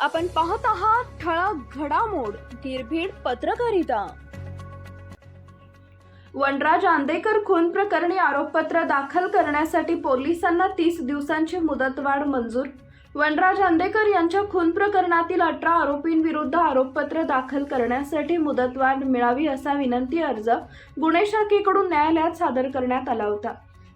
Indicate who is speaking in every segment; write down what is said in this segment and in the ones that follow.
Speaker 1: आपण पाहत आहात ठळक घडामोड निर्भीड पत्रकारिता. वनराज आंदेकर खून प्रकरणी आरोपपत्र दाखल करण्यासाठी पोलिसांना तीस दिवसांची मुदतवाढ मंजूर. वनराज आंदेकर यांच्या खून प्रकरणातील अठरा आरोपींविरुद्ध आरोपपत्र दाखल करण्यासाठी मुदतवाढ मिळावी असा विनंती अर्ज गुन्हे शाखेकडून न्यायालयात सादर करण्यात आला होता.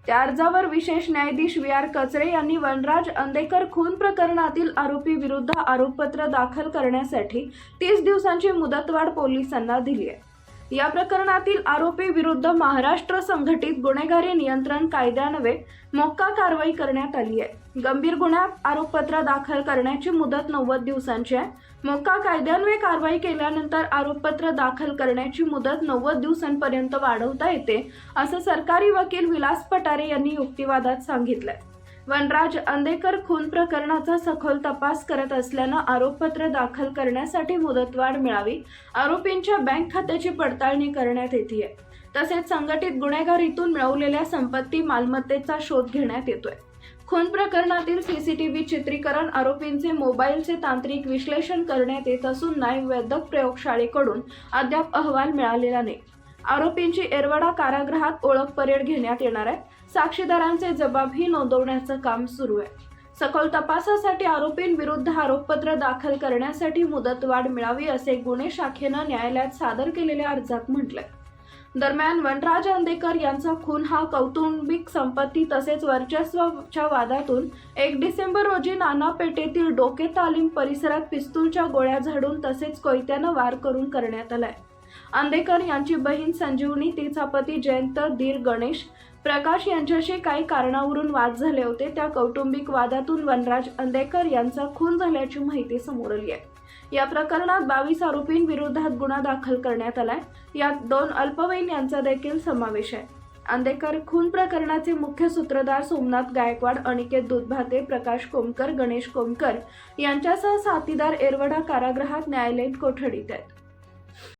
Speaker 1: त्या अर्जावर विशेष न्यायाधीश व्ही आर कचरे यांनी वनराज अंदेकर खून प्रकरणातील आरोपी विरुद्ध आरोपपत्र दाखल करण्यासाठी तीस दिवसांची मुदतवाढ पोलिसांना दिली आहे. या प्रकरणातील आरोपी विरुद्ध महाराष्ट्र संघटित गुन्हेगारी नियंत्रण कायद्यान्वये मोक्का कारवाई करण्यात आली आहे. गंभीर गुन्ह्यात आरोपपत्र दाखल करण्याची मुदत नव्वद दिवसांची आहे. मोक्का कायद्यान्वये कारवाई केल्यानंतर आरोपपत्र दाखल करण्याची मुदत नव्वद दिवसांपर्यंत वाढवता येते असं सरकारी वकील विलास पटारे यांनी युक्तिवादात सांगितलंय. वनराज अंदेकर खून प्रकरणाचा सखोल तपास करत असल्यानं आरोपपत्र दाखल करण्यासाठी मुदतवाढ मिळावी आरोपींच्या बँक खात्याची पडताळणी करण्यात येते तसेच संघटित गुन्हेगारीतून मिळवलेल्या संपत्ती मालमत्तेचा शोध घेण्यात येतोय. खून प्रकरणातील सीसीटीव्ही चित्रीकरण आरोपींचे मोबाईलचे तांत्रिक विश्लेषण करण्यात येत असून न्यायवैद्यक प्रयोगशाळेकडून अद्याप अहवाल मिळालेला नाही. आरोपींची एरवडा कारागृहात ओळख परेड घेण्यात येणार आहे. साक्षीदारांचे जबाबही नोंदवण्याचं काम सुरू आहे. सखोल तपासासाठी आरोपींविरुद्ध आरोपपत्र दाखल करण्यासाठी मुदतवाढ मिळावी असे गुन्हे शाखेनं न्यायालयात सादर केलेल्या अर्जात म्हटलंय. दरम्यान वनराज आंदेकर यांचा खून हा कौटुंबिक संपत्ती तसेच वर्चस्वाच्या वादातून एक डिसेंबर रोजी नाना पेठेतील डोके तालीम परिसरात पिस्तूलच्या गोळ्या झाडून तसेच कोयत्यानं वार करून करण्यात आलाय. आंदेकर यांची बहीण संजीवनी तिचा पती जयंत धीर गणेश प्रकाश यांच्याशी काही कारणावरून वाद झाले होते. त्या कौटुंबिक वादातून वनराज अंदेकर यांचा खून झाल्याची माहिती समोर आली आहे. या प्रकरणात बावीस आरोपींविरोधात गुन्हा दाखल करण्यात आलाय. यात दोन अल्पवयीन यांचा देखील समावेश आहे. आंदेकर खून प्रकरणाचे मुख्य सूत्रधार सोमनाथ गायकवाड अनिकेत दुधभाते प्रकाश कोमकर गणेश कोमकर यांच्यासह साथीदार एरवडा कारागृहात न्यायालयीन कोठडीत आहेत.